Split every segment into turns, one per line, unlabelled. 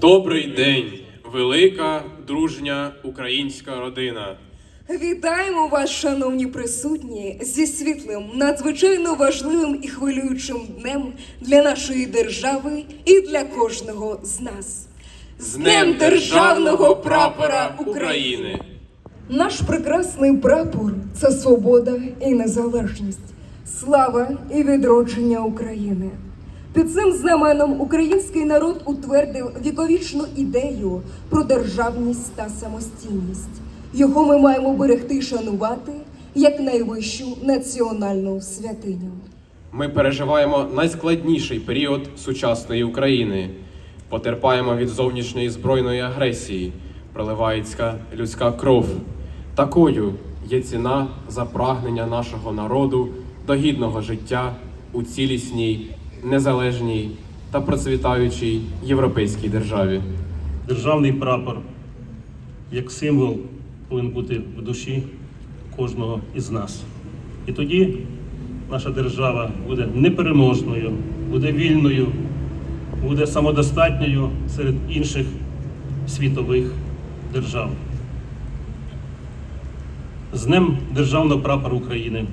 Добрий день, велика дружня українська родина.
Вітаємо вас, шановні присутні, зі світлим, надзвичайно важливим і хвилюючим днем для нашої держави і для кожного з нас.
З Днем Державного прапора України!
Наш прекрасний прапор це свобода і незалежність, слава і відродження України. Під цим знаменом український народ утвердив віковічну ідею про державність та самостійність. Його ми маємо берегти і шанувати як найвищу національну святиню.
Ми переживаємо найскладніший період сучасної України. Потерпаємо від зовнішньої збройної агресії, проливається людська кров. Такою є ціна за прагнення нашого народу до гідного життя у цілісній, незалежній та процвітаючій європейській державі.
Державний прапор як символ повинен бути в душі кожного із нас. І тоді наша держава буде непереможною, буде вільною, буде самодостатньою серед інших світових держав. З Днем Державного прапора України,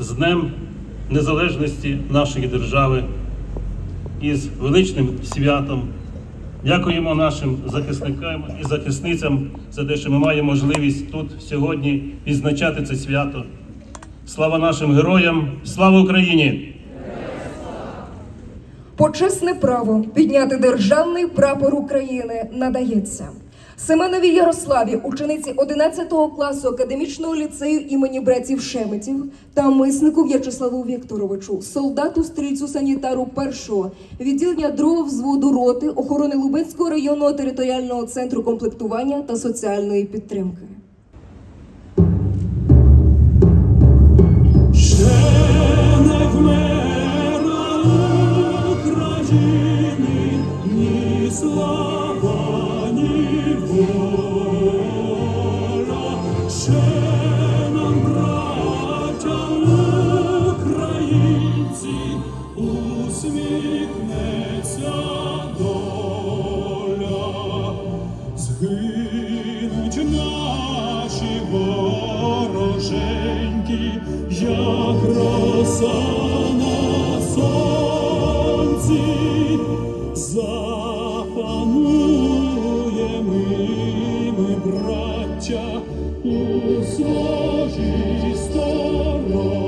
з Днем Незалежності нашої держави із величним святом. Дякуємо нашим захисникам і захисницям за те, що ми маємо можливість тут сьогодні відзначати це свято. Слава нашим героям! Слава Україні!
Почесне право підняти державний прапор України надається Семенові Ярославі, учениці 11 класу академічного ліцею імені братів Шеметів та миснику В'ячеславу Вікторовичу, солдату стрільцю санітару першого відділення другого взводу роти охорони Лубенського районного територіального центру комплектування та соціальної підтримки.
Як роса на сонці, запануємо ми, браття, у своїй сторонці.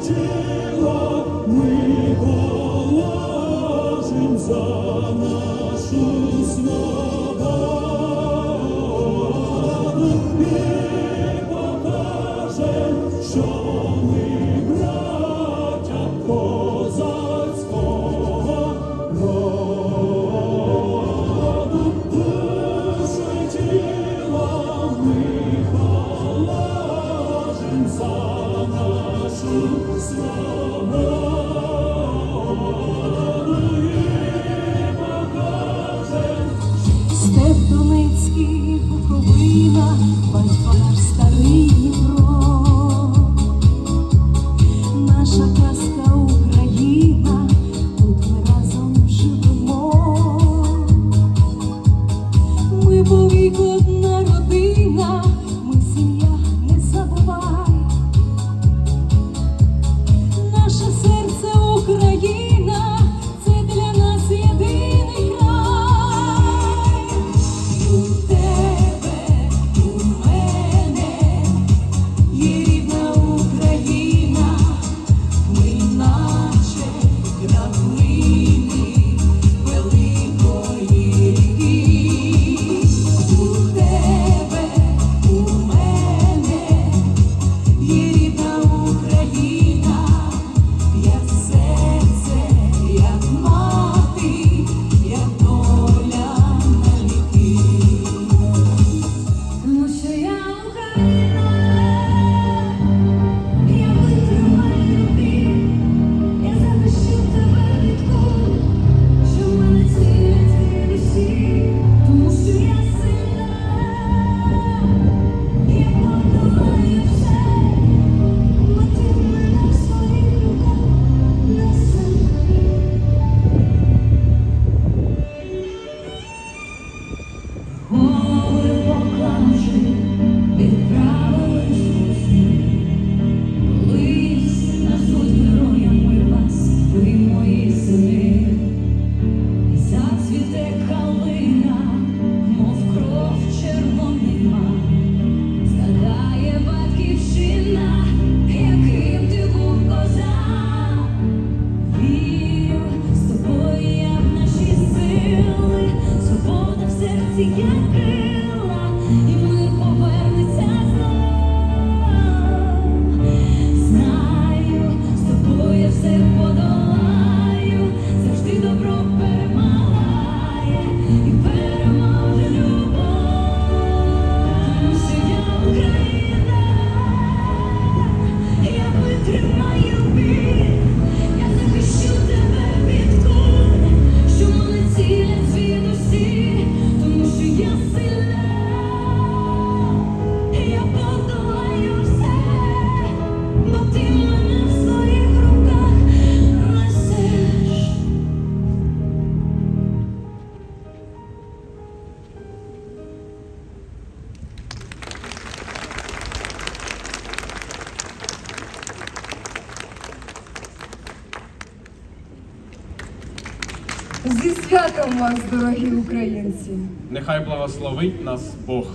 Тіло ми положим за нашу свободу
Зі святом вас, дорогі українці!
Нехай благословить нас Бог.